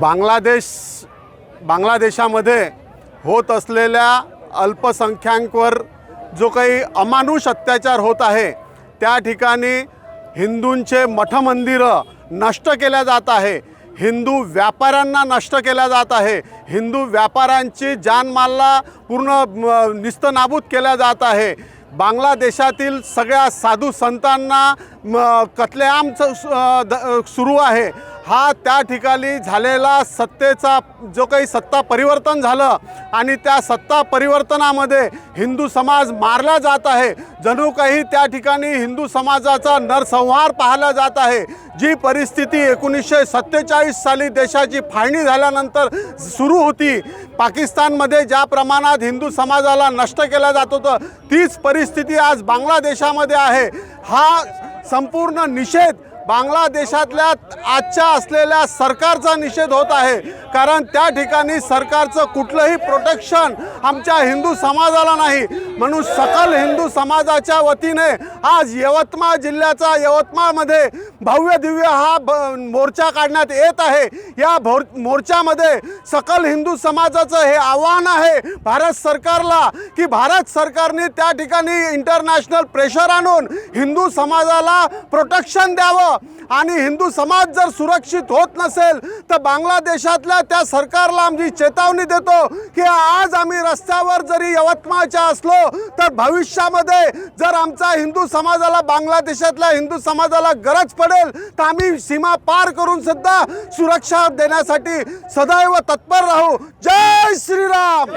बांगलादेश बांगलादेशामध्ये होत असलेल्या अल्पसंख्याकवर जो काही अमानुष अत्याचार होत आहे त्या ठिकाणी हिंदूंचे मठमंदिरं नष्ट केल्या जात आहे. हिंदू व्यापाऱ्यांना नष्ट केल्या जात आहे. हिंदू व्यापाऱ्यांची जानमालला पूर्ण निस्तनाबूत केल्या जात आहे. बांगलादेशातील सगळ्या साधू संतांना म, कत्लेआम द- सुरू आहे. हा त्या ठिकाणी झालेला सत्तेचा जो काही सत्ता परिवर्तन झालं आणि त्या सत्ता परिवर्तनामध्ये हिंदू समाज मारला जात आहे. जणू काही त्या ठिकाणी हिंदू समाजाचा नरसंहार पाहिला जात आहे. जी परिस्थिती एकोणीसशे सत्तेचाळीस साली देशाची फाळणी झाल्यानंतर सुरू होती. पाकिस्तानमध्ये ज्या प्रमाणात हिंदू समाजाला नष्ट केलं जात होतं तीच परिस्थिती आज बांगलादेशामध्ये आहे. हा संपूर्ण निषेध बांगलादेशातल्या आजच्या असलेल्या सरकारचा निषेध होत आहे. कारण त्या ठिकाणी सरकारचं कुठलंही प्रोटेक्शन आमच्या हिंदू समाजाला नाही. म्हणून सकल हिंदू समाजाच्या वतीने आज यवतमाळ जिल्ह्याचा यवतमाळमध्ये भव्य दिव्य हा ब मोर्चा काढण्यात येत आहे. या भोर मोर्चामध्ये सकल हिंदू समाजाचं हे आव्हान आहे भारत सरकारला की भारत सरकारने त्या ठिकाणी इंटरनॅशनल प्रेशर आणून हिंदू समाजाला प्रोटेक्शन द्यावं. आणि हिंदू समाज जर सुरक्षित होत नसेल तर बांगलादेशातल्या त्या सरकारला आम्ही चेतावणी देतो की आज आम्ही रस्त्यावर जरी यवतमाळच्या असलो तर भविष्यामध्ये जर आमचा हिंदू समाजाला बांगलादेशातल्या हिंदू समाजाला गरज पडेल तर आम्ही सीमा पार करून सुद्धा सुरक्षा देण्यासाठी सदैव तत्पर राहू. जय श्रीराम!